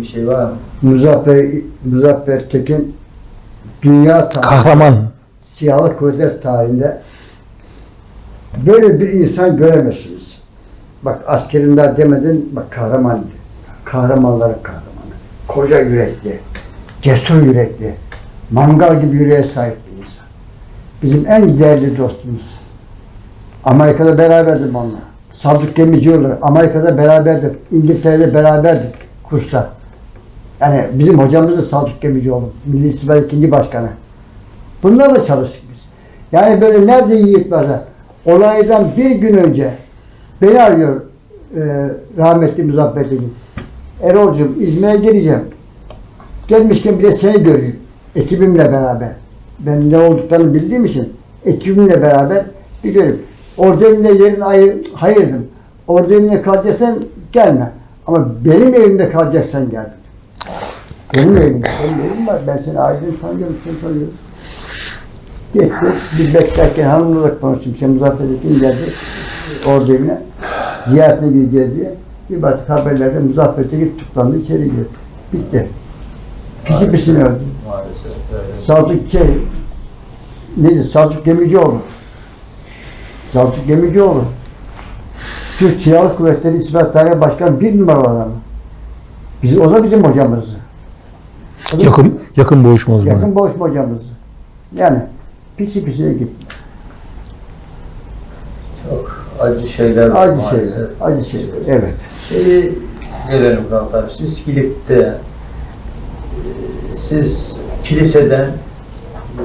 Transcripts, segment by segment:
bir şey var mı? Muzaffer, Muzaffer Tekin dünya tarihinde, Kahraman. silahlı kuvvetler tarihinde böyle bir insan göremezsiniz. Bak askerinden demedin, bak kahraman. Kahramanların kahramanı. Koca yürekli, cesur yürekli, mangal gibi yüreğe sahip bir insan. Bizim en değerli dostumuz. Amerika'da beraberdim onunla. Sadık Gemicioğlu Amerika'da beraberdik. İngiltere'de beraberdik kursta. Yani bizim hocamız da Sadık Gemicioğlu. Milli İstihbarat ikinci başkanı. Bunlarla çalıştık biz. Yani böyle nerede yiğit varsa olaydan bir gün önce beni arıyor e, rahmetli Muzaffer Tekin. Erol'cum İzmir'e geleceğim. Gelmişken bir de seni göreyim. Ekibimle beraber. Ben ne olduklarını bildiğim için ekibimle beraber bir göreyim. Evimde yerin ayır, hayırdım. Evimde kalacaksan gelme. Ama benim evimde kalacaksan gel. Senin evin var. Ben seni aileni tanıyorum. Seni tanıyorum. Gitti. Biz beklerken hanımla da konuştum. Sen Muzaffer Tekin geldi. Orada evine. Ziyaretine gideceğiz diye. Bir baktık haberlerde Muzaffer Tekin tutuklandı. içeri girdi. Bitti. Pisi pisini öldü. Maalesef. Saltuk şey, neydi? Saltuk Gemicioğlu. Saltuk Gemicioğlu. Türk Silahlı Kuvvetleri İstihbarat Daire Başkanı bir numaralı adamı. Biz, o da bizim hocamızdı. Da Yakın yakın boğuşma uzmanı. yakın boğuşma hocamızdı. Yani pisi pisine gitti. Çok acı şeyler var Acı maalesef. şeyler, acı şeyler. Evet. Şeyi gelelim Murat abi. Siz Kilip'te e, siz kiliseden e,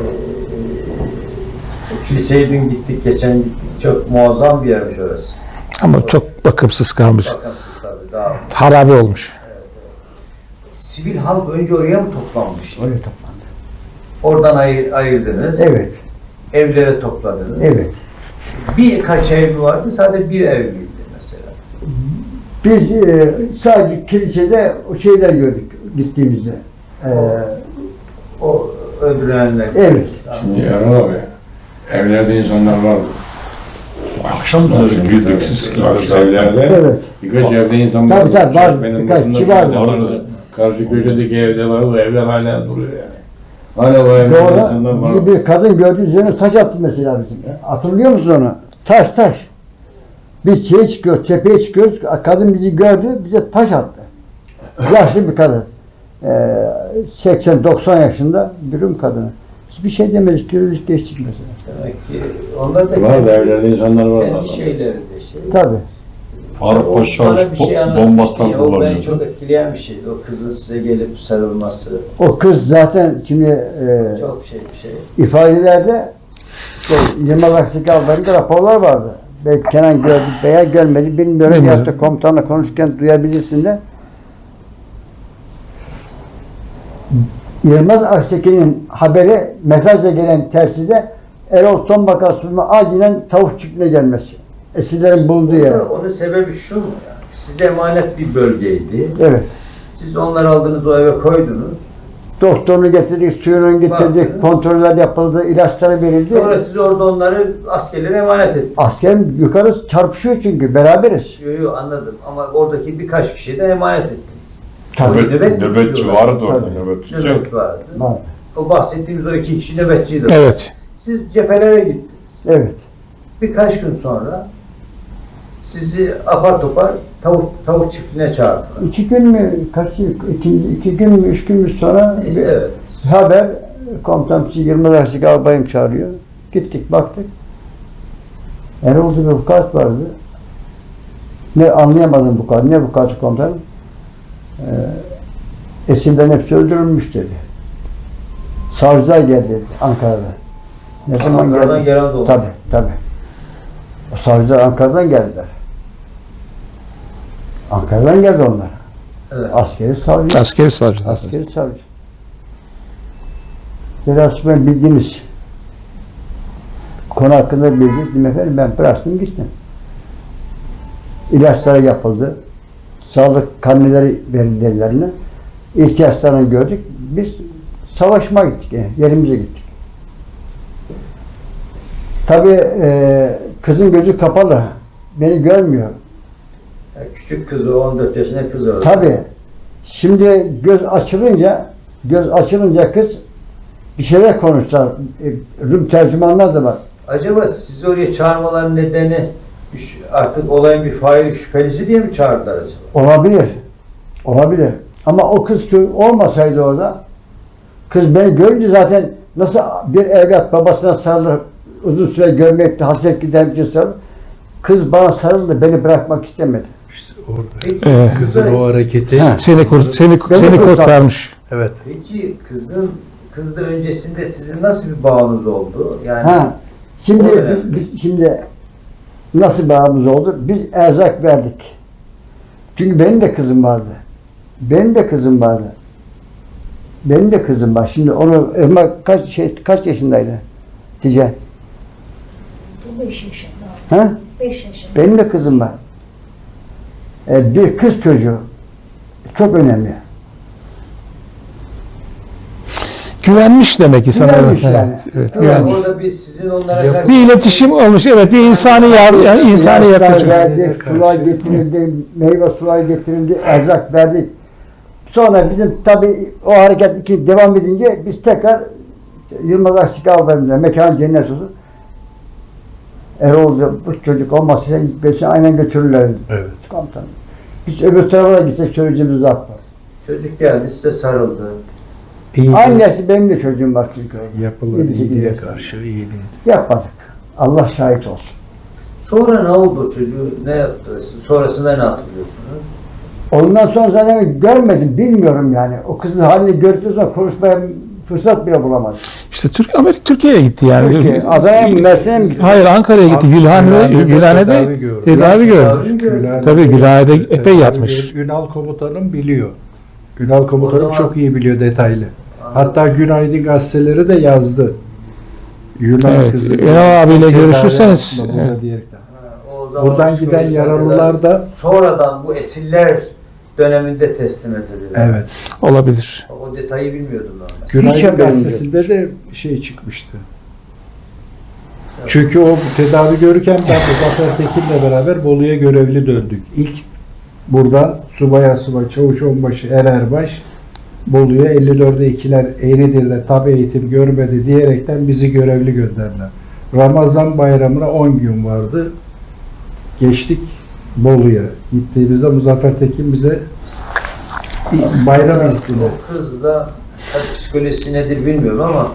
kiliseye dün gittik, geçen gittik. Çok muazzam bir yermiş orası. Ama çok bakımsız kalmış. Bakımsız tabii daha. Harabe olmuş. Sivil halk önce oraya mı toplanmıştı? Oraya toplandı. Oradan ayır, ayırdınız. Evet, Evlere topladınız. evet. Birkaç ev vardı, sadece bir ev miydi mesela? Biz e, sadece kilisede o şeyler gördük gittiğimizde. E, O öldürülenler. Evet. Şimdi Erol abi, evlerde insanlar var. Akşam üzeri güldüksüz Evlerde evet. birkaç evde insan var. Tabii, tabii, var. Benim Birkaç başımda kişi var. bir evde vardı. Karşı köşedeki evde var, o evler hala duruyor yani. Hala o evde insanlar Doğru. var. Bir, bir kadın gördü üzerine taş attı mesela bizim. Hatırlıyor musun onu? Taş taş. Biz şeye çıkıyoruz, tepeye çıkıyoruz. Kadın bizi gördü, bize taş attı. Yaşlı bir kadın. Ee, 80-90 yaşında bir Rum kadını. Hiçbir şey demedik, yürüdük geçtik mesela. Demek ki onlar da Var da evlerde insanlar var. kendi zaten. şeyleri de şey. Tabii. Bana bir şey bo- anlatmıştı bombastan ya, O beni çok etkileyen bir şeydi. O kızın size gelip sarılması. O kız zaten şimdi e, Çok şey bir şey. ifadelerde işte, Yılmaz Aksaki Albay'ın da raporlar vardı. Belki Kenan gördü veya görmedi bilmiyorum. Bilmiyorum. Ya da komutanla konuşurken duyabilirsin de. Yılmaz Akseki'nin haberi mesajla gelen telsizde Erol Tombakar sunma acilen tavuk çiftliğine gelmesi. Esirlerin bulunduğu yer. Onun, onun sebebi şu mu? Yani? Size emanet bir bölgeydi. Evet. Siz onları aldınız o eve koydunuz. Doktorunu getirdik, suyunu getirdik, Baktınız. kontroller yapıldı, ilaçları verildi. Sonra siz orada onları askerlere emanet ettiniz. Asker yukarı çarpışıyor çünkü beraberiz. Yo, yo, anladım ama oradaki birkaç kişiyi de emanet ettiniz. Tabii. Nöbet- Nöbet, nöbetçi tutuyorlar. vardı orada, Tabii. nöbet tutacak. Nöbet vardı. Var. O bahsettiğimiz o iki kişi nöbetçiydi. Evet. Siz cephelere gittiniz. Evet. Birkaç gün sonra sizi apar topar tavuk, tavuk çiftliğine çağırdılar. İki gün mü, kaç iki, iki gün mü, üç gün mü sonra Neyse bir evet. haber, komutan Yılmaz Arsik albayım çağırıyor. Gittik baktık. Erol'da bir vukuat vardı. Ne anlayamadım bu kadar. Ne vukuatı komutanım? Ee, esirden hepsi öldürülmüş dedi. Savcılar geldi dedi, Ankara'da. Ne zaman Ankara'dan geldi? gelen de olmuş. Tabii, tabii. O savcılar Ankara'dan geldiler. Ankara'dan geldi onlar. Evet. Askeri savcı. Askeri savcı. Askeri savcı. Biraz ben bildiğiniz konu hakkında bilgi dedim efendim ben bıraktım gittim. İlaçlara yapıldı. Sağlık karneleri verildi ellerine. İhtiyaçlarını gördük. Biz savaşma gittik. yani, yerimize gittik. Tabii e, kızın gözü kapalı. Beni görmüyor. Küçük kızı 14 yaşında kız öldü. Tabii. Şimdi göz açılınca göz açılınca kız bir şeyler konuştular. E, Rum tercümanlar da var. Acaba sizi oraya çağırmaların nedeni artık olayın bir faili şüphelisi diye mi çağırdılar acaba? Olabilir. Olabilir. Ama o kız olmasaydı orada kız beni görünce zaten nasıl bir evlat babasına sarılır uzun süre görmekte hasret giderce sarılır. Kız bana sarıldı beni bırakmak istemedi. Peki, Ee, Kızın o hareketi. Ha. Seni kur, seni seni kurtar. kurtarmış. Evet. peki kızın kızla öncesinde sizin nasıl bir bağınız oldu? Yani Ha. Şimdi biz- şimdi nasıl bağımız oldu? Biz erzak verdik. Çünkü benim de kızım vardı. Benim de kızım vardı. Benim de kızım var. Şimdi onu Irmak kaç şey kaç yaşındaydı? Tice. 5 yaşında. Ha? 5 yaşında. Benim de kızım var. E, bir kız çocuğu çok önemli. Güvenmiş demek ki sana. Güvenmiş Evet, yani. evet, Tamam, güvenmiş. orada bir sizin onlara karşı Bir iletişim olmuş. Evet, bir insani yar, yani insani yaklaşım. verdik, sular getirildi, meyve sular getirildi, erzak verdik. Sonra bizim tabi o hareket iki devam edince biz tekrar Yılmaz Aksik Ağabeyim'le mekan cennet olsun. Erol bu çocuk olmasa sen gitmesin aynen götürürler. Evet. Komutanım. Biz öbür tarafa da gitsek söyleyeceğimiz laf var. çocuk geldi size sarıldı. İyi Annesi benim de çocuğum var çünkü. yapılan Yedi, sekiz yaşında. karşı iyiliğin. Yapmadık. Allah şahit olsun. Sonra ne oldu çocuğu? Ne yaptı? Sonrasında ne hatırlıyorsunuz? Ondan sonra zaten görmedim, bilmiyorum yani. O kızın halini gördükten sonra konuşmaya fırsat bile bulamadım. İşte Türk Amerika Türkiye'ye gitti yani. Türkiye, Adana'ya mı, Mersin'e mi gitti? Hayır Ankara'ya gitti. Gülhane'de Gülhane'de tedavi gördü. Tabii Gülhane'de epey yatmış. Ünal komutanım biliyor. Ünal komutanım çok iyi biliyor detaylı. Hatta Günaydın gazeteleri de yazdı. Yunan Evet, kızı. Ünal abiyle görüşürseniz, evet. diyerekten. Ha, o zaman Buradan giden yaralılar da sonradan bu esiller döneminde teslim edildiler. evet. Olabilir. O detayı bilmiyordum ben. Günaydın haberim gazetesinde de şey çıkmıştı. Çünkü o tedavi görürken ben Muzaffer Tekin'le beraber Bolu'ya görevli döndük. İlk buradan subay, çavuş onbaşı, er erbaş Bolu'ya 54'e ikiler Eğridir'de tab eğitim görmedi diyerekten bizi görevli gönderdiler. Ramazan bayramına 10 gün vardı. Geçtik Bolu'ya. Gittiğimizde Muzaffer Tekin bize bayram izni O kız da psikolojisi nedir bilmiyorum ama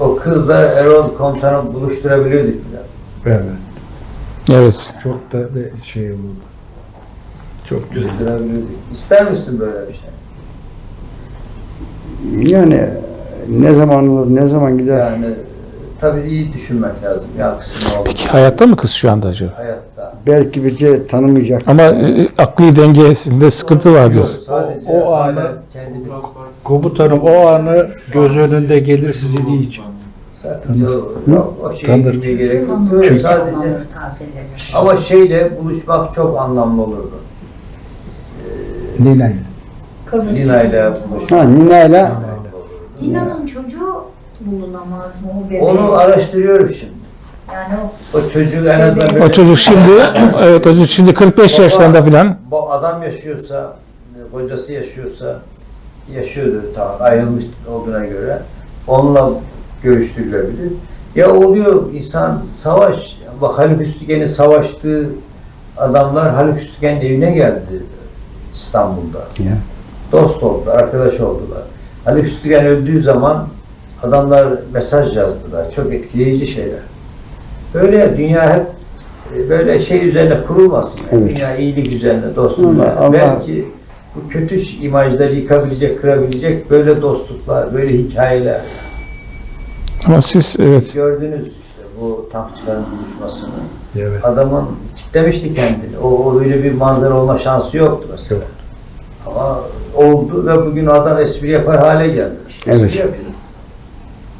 o kız da Erol komutanı buluşturabilirdik. Evet. Evet. Çok da şey oldu. Çok güzel. Buluşturabilirdik. İster misin böyle bir şey? Yani ne zaman olur, ne zaman gider? Yani tabii iyi düşünmek lazım. Ya ne olur? Peki hayatta mı kız şu anda acaba? Hayatta. Belki bizi tanımayacak. Ama e, akli dengesinde sıkıntı var diyor. Sadece O- anı- kendini Komutanım o anı göz önünde gelir sizi değil. zaten yok, o Tanır. gitmeye gerek yok. Çünkü- sadece tazelenir. ama şeyle buluşmak çok anlamlı olurdu. Nina'yı. Kıbrıs Nina ile Türk'ü buluşmak. Ha, Nina'yla Nina'nın çocuğu bulunamaz mı o bebeği? Onu araştırıyorum şimdi. Yani o O çocuğu en azından böyle O çocuk şimdi evet o çocuk şimdi 45 yaşlarında filan. Bu adam yaşıyorsa, kocası yaşıyorsa, yaşıyordur tamam ayrılmış olduğuna göre onunla görüştürülebilir. Ya oluyor insan savaş, bak Haluk Üstügen'in savaştığı adamlar Haluk Üstügen'in evine geldi İstanbul'da. Ya. Dost oldular, arkadaş oldular. Haluk Üstügen öldüğü zaman adamlar mesaj yazdılar. Çok etkileyici şeyler. Böyle dünya hep e, böyle şey üzerine kurulmasın. Yani. Evet. Dünya iyilik üzerine, dostluk. Allah- Allah- Belki bu kötü imajları yıkabilecek, kırabilecek böyle dostluklar, böyle hikayeler. Ama siz evet Gördünüz işte bu tankçıların buluşmasını. Evet. Adamın kitlemişti kendini. O, o öyle bir manzara olma şansı yoktu mesela. Yok. Ama oldu ve bugün adam espri yapar hale geldi. İşte Evet. espri yapıyor.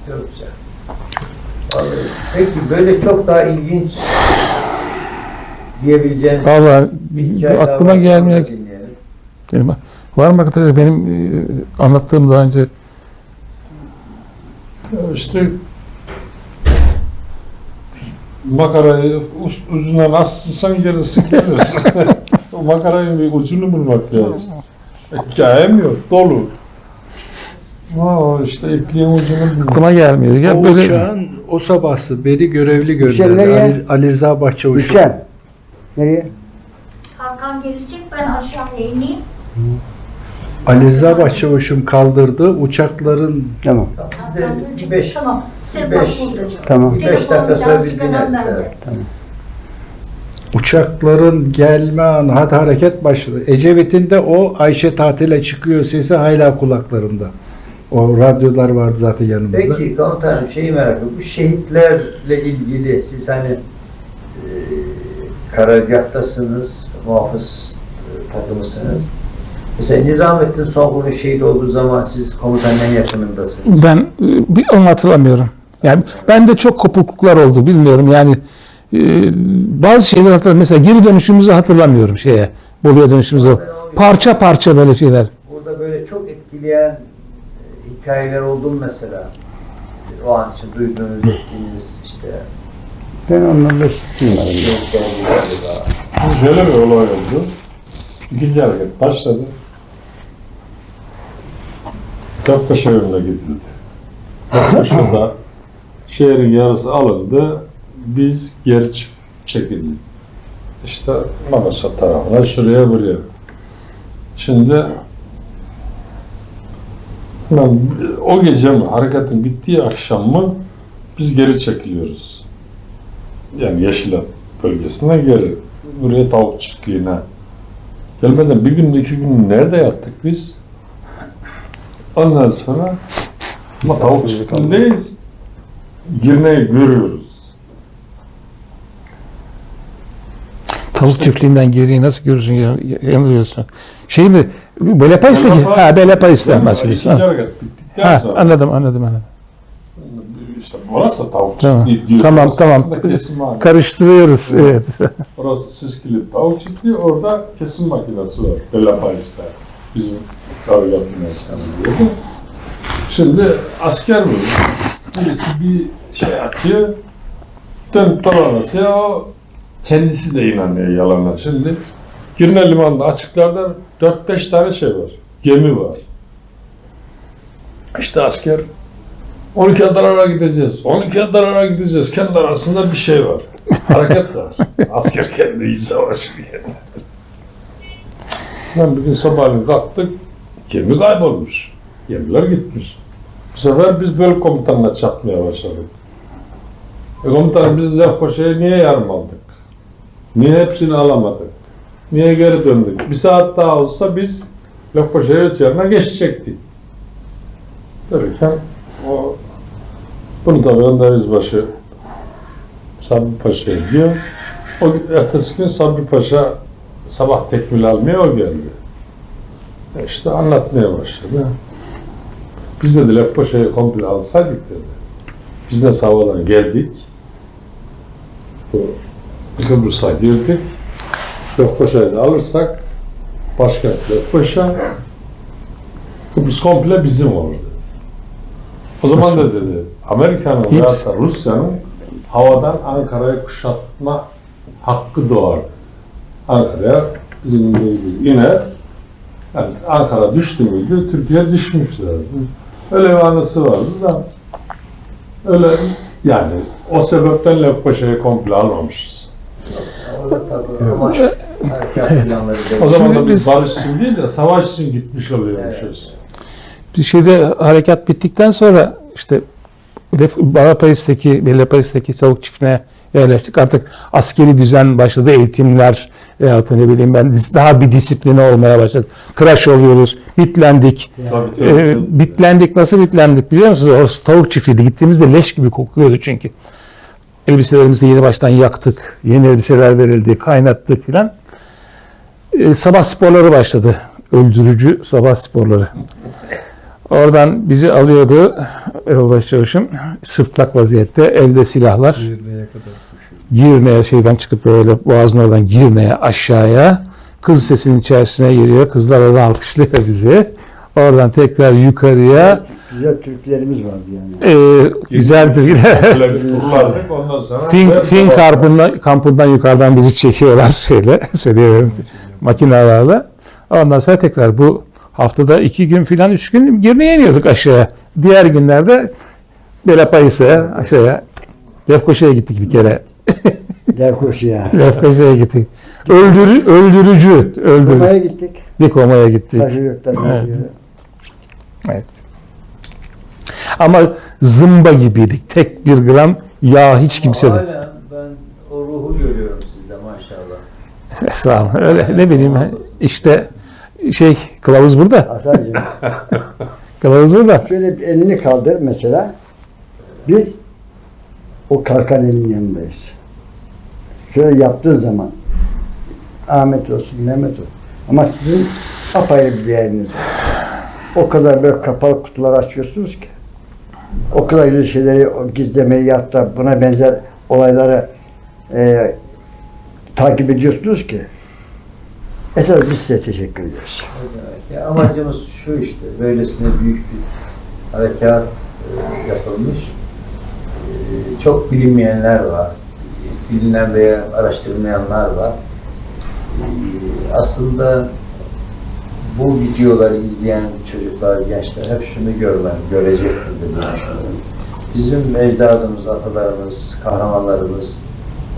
Çok Vallahi, Peki böyle çok daha ilginç diyebileceğin vallahi bir hikaye daha aklıma gelmiyor. Benim- Var mı arkadaşlar benim e, anlattığım daha önce İşte makarayı us- ucuna nasılsan gerisi gelir. o makarayın bir ucunu bulmak lazım. Hikayem yok. Dolu. Aa işte ipliğin ucunu. Aklıma gelmiyor. Ya o böyle uçağın o sabahsı beni görevli gönderdi. nereye? Ali, Ali Rıza Bahçavuş. Hüseyin. Nereye? Hakan gelecek ben aşağıya ineyim. Ali Rıza Bahçavuş'um kaldırdı. Uçakların Tamam. Tamam, Biz Hakan de gelecek. bir beş, Tamam. Sen beş- bak burada. Tamam. bir beş dakika sonra bende. Evet. uçakların gelme anı hadi hareket başladı. Ecevit'in de o Ayşe tatile çıkıyor sesi hala kulaklarında. O radyolar vardı zaten yanımızda. Peki komutanım şeyi merak ediyorum. Bu şehitlerle ilgili siz hani e, karargahtasınız, muhafız e, takımısınız. Mesela Nizamettin Sonkur'un şehit olduğu zaman siz komutanın en yakınındasınız. ben e, bir onu hatırlamıyorum. Yani ben de çok kopukluklar oldu bilmiyorum. Yani e, bazı şeyler hatırlamıyorum. Mesela geri dönüşümüzü hatırlamıyorum şeye. Bolu'ya dönüşümüzü. Parça parça böyle şeyler. Burada böyle çok etkileyen hikayeler oldu mu mesela? O an için duyduğunuz, ettiğiniz işte Ben onlarla duymadım. gibi galiba. Şöyle bir olay oldu. İkinci hareket başladı. Köpkaşa yönüne gidildi. Köpkaşa'da şehrin yarısı alındı. Biz geri çekildik. İşte Manaşa tarafına, şuraya buraya. Şimdi lan o gece mi, hareketin bittiği akşam mı biz geri çekiliyoruz. Yani Yeşilat bölgesine geri. Buraya tavuk çiftliğine. Gelmeden bir gün iki gün nerede yattık biz? Ondan sonra ama tavuk çiftliğindeyiz. Girneyi görüyoruz. Tavuk çiftliğinden geriye nasıl görürsün? yan- Yanılıyorsun. Şey mi? Belepayis'teki. Belepayis- Ha Belepayis'ten Yani bahsediyorsun. Ha, ha, anladım anladım anladım. İşte burası tavuk Tamam, çiftliği tamam, Orası tamam. Karıştırıyoruz. Evet. Orası Siskili tavuk çiftliği, orada kesim makinesi var. Bella Paris'te. Bizim binasının diyordu. Şimdi asker bu. Birisi bir şey atıyor. Dönüp dolanası ya kendisi de inanıyor yalanlar. Şimdi Girne Limanı'nda açıklarda 4-5 tane şey var. Gemi var. İşte asker 12 Adana'ya gideceğiz. 12 Adana'ya gideceğiz. Kendi arasında bir şey var. Hareket var. Asker kendi iç savaşı diye. Ben bir gün sabahleyin kalktık. Gemi kaybolmuş. Gemiler gitmiş. Bu sefer biz bölük komutanına çatmaya başladık. E komutanım biz Lefkoşa'ya niye yarım aldık? Niye hepsini alamadık? Niye geri döndük? Bir saat daha olsa biz Lefkoşa'ya öt yerine geçecektik. Derken o bunu tabii Önder Yüzbaşı Sabri Paşa'ya diyor. O ertesi gün Sabri Paşa sabah tekmil almaya o geldi. E İşte anlatmaya başladı. Biz de Lef Paşa'yı komple alsaydık dedi. Biz de Sava'dan geldik. Kıbrıs'a girdik. Lef Paşa'yı da alırsak başkent Lef Paşa Kıbrıs komple bizim olurdu. O zaman da dedi Amerika'nın veya da Rusya'nın havadan Ankara'yı kuşatma hakkı doğar. Ankara'ya bizim gibi iner. Yani Ankara düştü müydü, Türkiye düşmüşlerdi. Öyle bir anısı vardı da öyle yani o sebepten Lefpaşa'yı komple almamışız. Orada belli. O zaman Şimdi da biz biz- barış için değil de savaş için gitmiş oluyormuşuz. Bir şeyde harekat bittikten sonra işte Balapayis'teki, Belepayis'teki tavuk çiftliğine yerleştik. Artık askeri düzen başladı, eğitimler veyahut ne bileyim ben daha bir disipline olmaya başladı. Tıraş oluyoruz, bitlendik. Tabii, tabii, Ee, tabii. bitlendik, nasıl bitlendik biliyor musunuz? Orası tavuk çiftliğiydi. Gittiğimizde leş gibi kokuyordu çünkü. Elbiselerimizi yeni baştan yaktık. Yeni elbiseler verildi, kaynattık filan. Ee, sabah sporları başladı. Öldürücü sabah sporları. Oradan bizi alıyordu Erol Başçavuş'um. Sırtlak vaziyette, elde silahlar. Girne'ye kadar. Girne'ye şeyden çıkıp böyle boğazın oradan Girne'ye aşağıya. Kız sesinin içerisine giriyor. Kızlar orada alkışlıyor bizi. Oradan tekrar yukarıya. Güzel Türklerimiz vardı yani. Ee, bir turlardık ondan sonra. Fin, fin kampından, kampından yukarıdan bizi çekiyorlar şeyle, söylüyorum, makinalarla. Ondan sonra tekrar bu Haftada iki gün filan, üç gün girmeye iniyorduk aşağıya. Diğer günlerde Belepayıs'a, aşağıya. Lefkoşa'ya gittik bir kere. Dev koşu ya. Lefkoşa'ya gittik. Öldür, öldürücü, öldürücü. Kumaya gittik. Dikoma'ya gittik. Taşı yoktan. Evet. Evet. Ama zımba gibiydik. Tek bir gram yağ hiç kimsede. Hala ben o ruhu görüyorum sizde maşallah. Sağ olun. Öyle ne bileyim işte şey kılavuz burada. Hasan'cığım Kılavuz burada. şöyle bir elini kaldır mesela. Biz o kalkan elin yanındayız. Şöyle yaptığı zaman Ahmet olsun, Mehmet olsun. Ama sizin apayrı bir değeriniz var. O kadar böyle kapalı kutular açıyorsunuz ki. O kadar güzel şeyleri gizlemeyi yaptı. Buna benzer olayları e, takip ediyorsunuz ki. Esas biz size teşekkür ediyoruz. Ya amacımız şu işte, böylesine büyük bir harekat e, yapılmış. E, çok bilinmeyenler var. Bilinen veya araştırmayanlar var. E, aslında bu videoları izleyen çocuklar, gençler hep şunu görmen, görecektir diye düşünüyorum. Bizim ecdadımız, atalarımız, kahramanlarımız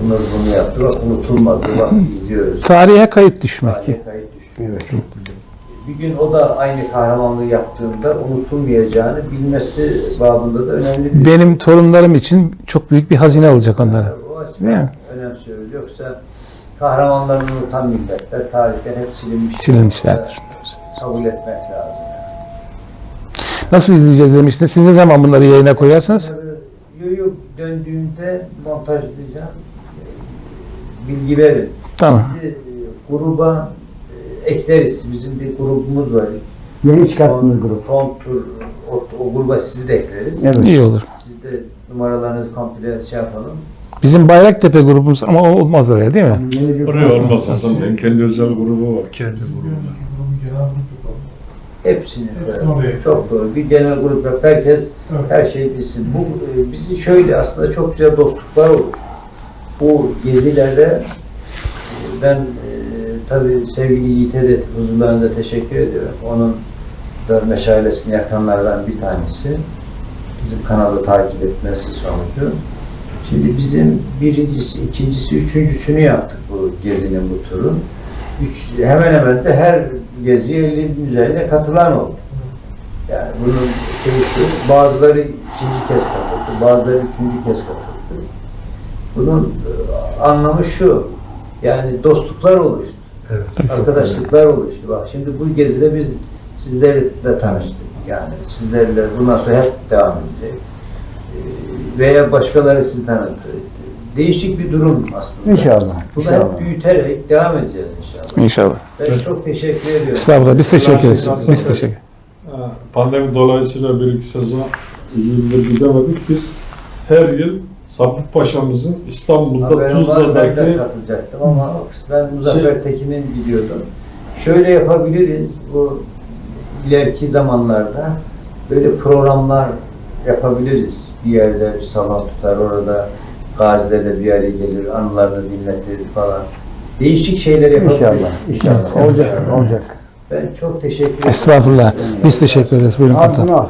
bunu bunu yaptı. Bak unutulmadı. Bak izliyoruz. Tarihe kayıt düşmek. Tarihe kayıt düşüyor. Evet. Bir gün o da aynı kahramanlığı yaptığında unutulmayacağını bilmesi babında da önemli bir Benim torunlarım için çok büyük bir hazine olacak onlara. O Değil açıdan mi? önemsiyoruz. Yoksa kahramanlarını unutan milletler tarihten hep silinmiş. Silinmişlerdir. Kabul etmek lazım. Nasıl izleyeceğiz demiştiniz. Siz ne zaman bunları yayına koyarsınız? Yo-yo döndüğünde montajlayacağım. Ee, Bilgi verin. Tamam. De, e, gruba e, ekleriz. Bizim bir grubumuz var. Yeni çıkarttığınız grup. Son tur o, o gruba sizi de ekleriz. Evet. İyi olur. Siz de numaralarınızı komple şey yapalım. Bizim Bayraktepe grubumuz ama o olmaz oraya değil mi? Oraya olmaz Bey'in kendi özel grubu var. Hepsini çok doğru. Bir genel grup yap. Herkes her şeyi bilsin. Bu e, bizi şöyle aslında çok güzel dostluklar oluştu. Bu gezilerde e, ben e, tabii sevgili Yiğit'e de huzurlarında teşekkür ediyorum. Onun da meşalesini yakanlardan bir tanesi. Bizim kanalı takip etmesi sonucu. Şimdi bizim birincisi, ikincisi, üçüncüsünü yaptık bu gezinin bu turun. Üç, hemen hemen de her geziye 50'nin üzerine katılan oldu. Yani bunun şeyi şu, bazıları ikinci kez katıldı, bazıları üçüncü kez katıldı. Bunun e, anlamı şu, yani dostluklar oluştu, arkadaşlıklar oluştu. Bak şimdi bu gezide biz sizlerle tanıştık. Yani sizlerle bundan sonra hep devam edecek. E, Veya başkaları sizi tanıttı. Değişik bir durum aslında. İnşallah. Bunu inşallah. hep büyüterek devam edeceğiz inşallah. İnşallah. Ben çok teşekkür ediyorum. Estağfurullah. Biz teşekkür ederiz. Biz teşekkür Pandemi dolayısıyla bir iki sezon üzerinde gidemedik biz. Her yıl Sapık Paşa'mızın İstanbul'da ben Tuzla'daki katılacaktım ama ben Muzaffer Tekin'in gidiyordum. Şöyle yapabiliriz, bu ileriki zamanlarda böyle programlar yapabiliriz. Bir yerde bir salon tutar, orada gazilerle bir araya gelir, anılarını dinletir falan. Değişik şeyler yapabiliriz. İnşallah. İnşallah. Olacak. Olacak. Ben çok teşekkür ederim. Estağfurullah. Biz teşekkür ederiz. Buyurun komutanım.